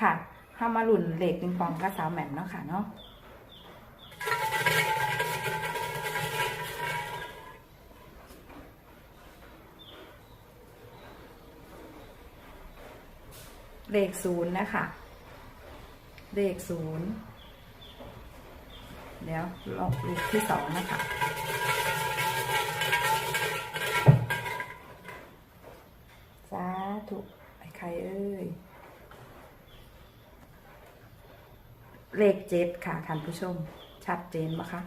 ค่ะห้ามาหลุ่นเหล็กปิงปองกับสาวแหม่มเนาะค่ะเนาะเลขศูนย์นะคะ เลขศูนย์เดี๋ยวลองเลขที่สองนะคะ สาธุไอ้ใครเอ้ย เลขเจ็ดค่ะท่านผู้ชม ชัดเจนปะคะ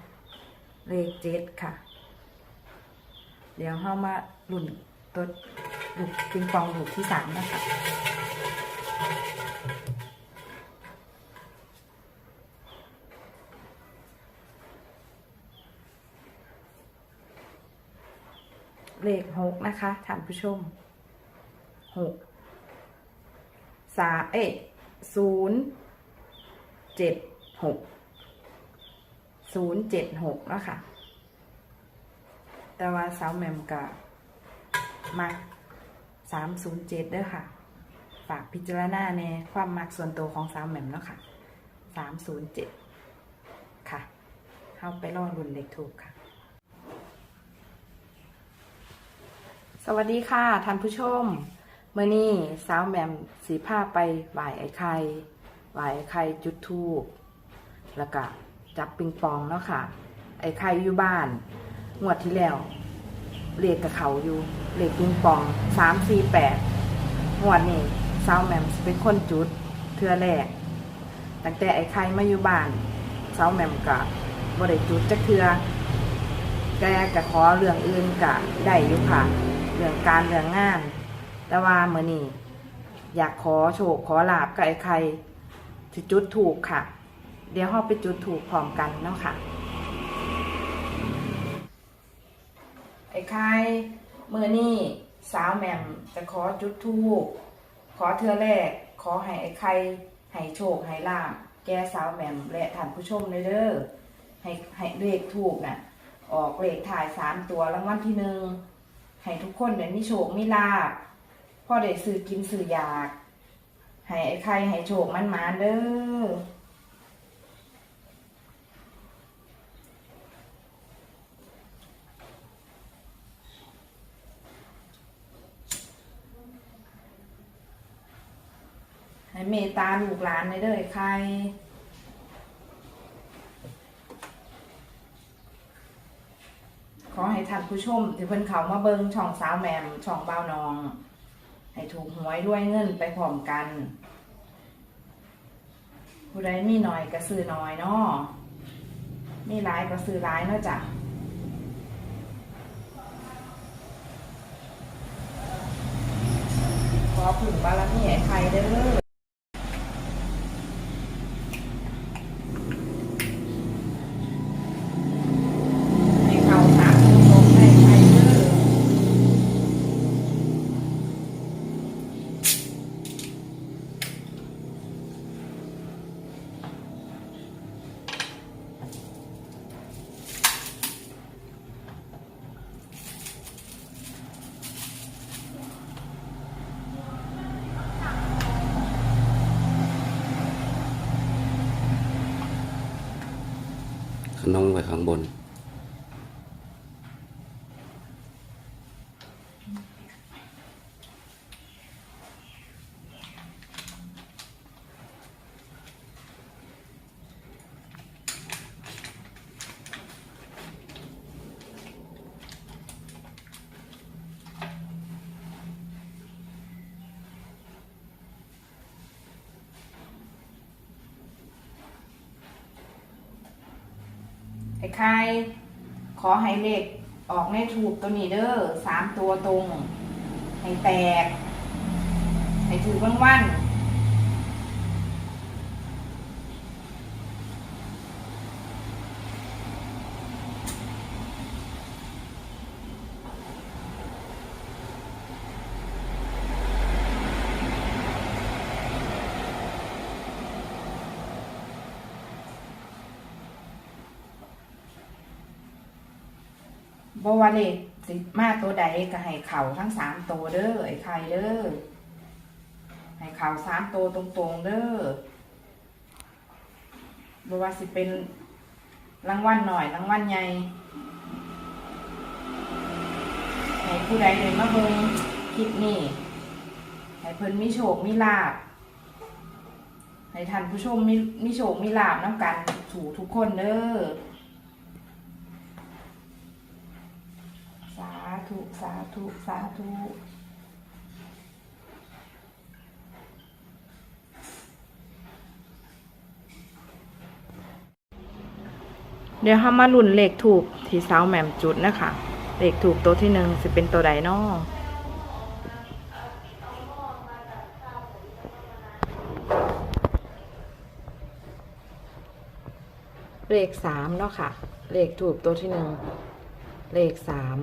เลขเจ็ดค่ะ เดี๋ยวเข้ามาหลุ่นตัวลูกปิงปองลูกที่สามนะคะเลขหกนะคะท่านผู้ชมหกสาเอ๊ศูนย์ เจ็ดหกศูนย์เจ็ดหกแล้วค่ะ แต่ว่าสาวแมมกับมักสามศูนย์เจ็ดด้อค่ะ ฝากพิจารณาในความมักส่วนตัวของสาวแมมเนาะค่ะสามศูนย์เจ็ดค่ะ เข้าไปรอรุ่นเล็กถูกค่ะ สวัสดีค่ะท่านผู้ชมเมื่อนี้สาวแมมสีผ้าไปไหวไอ้ไข่ ไหวไอ้ไข่จุดทูบแล้วก็จับปิงปองเนาะค่ะ ไอ้ไข่อยู่บ้าน งวดที่แล้วเลขกับเขาอยู่เลขปิงปองสามสี่แปดงวดนี้สาวแมมเป็นคนจุดเทือแรกตั้งแต่ไอ้ไข่มาอยู่บ้านสาวแมมกับ่ได้จุดจักเทือแกก็ขอเรื่องอื่นกะได้อยู่ค่ะ เรื่องการเรื่องงาน แต่ว่าเมื่อนี้อยากขอโชคขอลาบกับไอ้ใคร ที่จุดถูกค่ะ เดี๋ยวเราไปจุดถูกพร้อมกันเนาะค่ะ ไอ้ใครเมื่อนี้สาวแหม่มจะขอจุดถูกขอเทือแรก ขอให้ไอ้ใครให้โชคให้ลาบแกสาวแหม่มและท่านผู้ชมเลยเด้อให้ให้เลขถูกน่ะ ออกเลขถ่ายสามตัวรางวัลที่หนึ่งให้ทุกคนได้มีโชคมีลาบพ่อได้ซื้อกินซื้อยาก ให้ไอ้ใครให้โชคมันมาเด้อให้เมตตาลูกหลานในเด้อไอ้ใครขอให้ท่านผู้ชม ที่เพิ่นเขามาเบิงช่องสาวแหมมช่องเบ้านอง ให้ถูกหวยด้วยเงินไปพร้อมกัน ผู้ใดมีน้อยก็ซื้อน้อยเนาะมีหลายก็ซื้อหลายเนาะจ้ะขอผึ่งบารมีไอ้ไข่เด้อให้เขาสามผู้ชมให้ไข่เด้อ น้องไปข้างบน ไอ้ใครขอให้เลขออกในถูกตัวนี้เด้อสามตัวตรง ให้แตก ให้ถือวันวัน บว่าเลขสิมาตัวใดก็ให้เข่าทั้งสามตัวเด้อไอ้ใครเด้อให้เข่าสามตัวตรงๆเด้อบว่าสิเป็นรางวัลหน่อยรางวัลใหญ่ให้ผู้ใดเลยมาเบิ่งคลิปนี้ให้เพิ่นมีโชคมีลาภให้ท่านผู้ชมมีมีโชคมีลาภน้ำกันถูกทุกคนเด้อสา ธุสาธุสาธุเดี๋ยวเรามาลุ่นเลขถูกที่สาวแหม่มจุดนะคะเลขถูกตัวที่หนึ่งจะเป็นตัวใดนอเลขสามเนาะค่ะ เลขถูกตัวที่หนึ่ง เลขสาม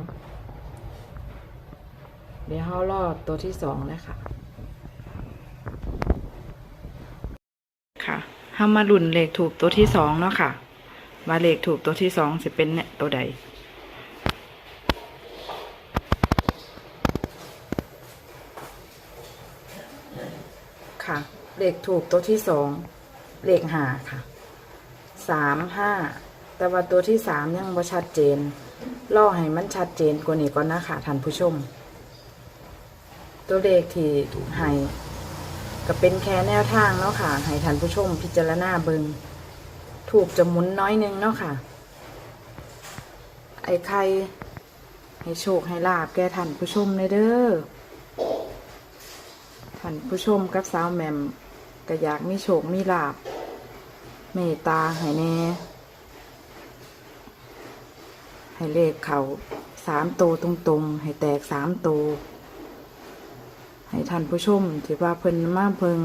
เดี๋ยวเรารอดตัวที่สองนะค่ะ ค่ะเรามาหลุนเหลขถูกตัวที่สองเนาะค่ะ ว่าเหลขถูกตัวที่สองสิเป็นเนี่ยตัวใดค่ะเลขถูกตัวที่สองเลขหาค่ะสามห้าแต่ว่าตัวที่สามยังบ่ชัดเจนล่อให้มันชัดเจนกว่านี้ก่อนนะคะท่านผู้ชม ตัวเลขที่ให้ก็เป็นแค่แนวทางเนาะค่ะ ให้ท่านผู้ชมพิจารณาเบิงถูกจะหมุนน้อยนึงเนาะค่ะ ไอ้ใครให้โชคให้ลาบแก่ท่านผู้ชมเลยเด้อท่านผู้ชมกับสาวแหมมก็อยากมีโชคมีลาบเมตตาให้แน่ ให้เลขเขาสามโตวตรงๆ ให้แตกสามโตว ให้ท่านผู้ชมที่ว่าเพิ่นมาเพิง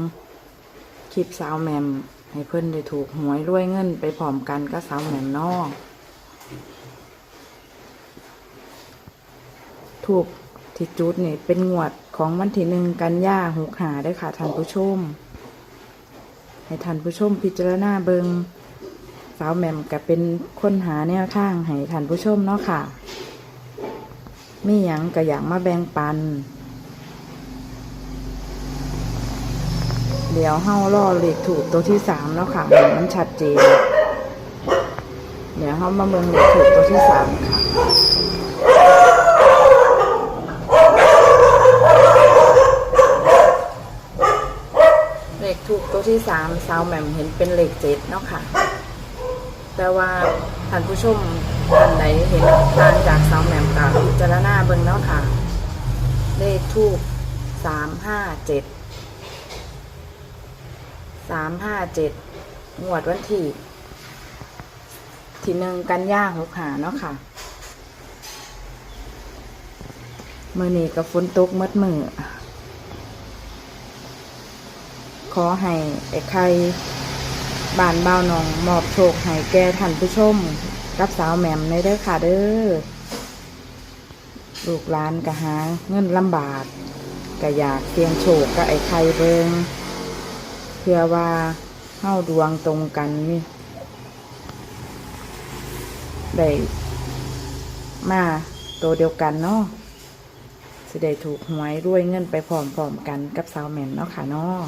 คลิปสาวแหมมให้เพิ่นได้ถูกหวยรวยเงินไปพร้อมกันก็สาวแหม่มนอถูกที่จุดนี่เป็นงวดของวันที่หนึ่งกันยาหกหาได้ค่ะท่านผู้ชม ให้ท่านผู้ชมพิจารณาเบิงสาวแหม่มก็เป็นคนหาแนวทางให้ท่านผู้ชมเนาะค่ะ มีหยังก็อยากมาแบ่งปัน เดี๋ยวเฮาล่อเลขถูกตัวที่สามแล้วค่ะให้มันชัดเจน เดี๋ยวเฮามาเบิ่งเลขถูกตัวที่สามค่ะเลขถูกตัวที่สามสาวแหม่มเห็นเป็นเลขเจ็ดเนาะค่ะ แต่ว่าท่านผู้ชมท่านใดเห็นต่างจากสาวแหม่มกับพิจารณาเบิ่งเนาะค่ะ เลขถูกสามห้าเจ็ด สามห้าเจ็ดงวดวันที่ที่หนึ่งกันยาหกหาเนาะค่ะมือนี้กับฝนตกหมดมือขอให้ไอ้ไข่บานเบาหนองมอบโชคให้แก่ท่านผู้ชม กับสาวแหม่มในเด้อค่ะเด้อลูกหลานก็หาเงินลำบากก็อยากเสี่ยงโชคกับไอ้ไข่เบิงเพื่อว่าเข้าดวงตรงกันนี่ได้มาตัวเดียวกันเนาะสะได้ถูกหวยรวยเงินไปพร้อมๆกันกับสาวแมนเนาะค่ะเนาะ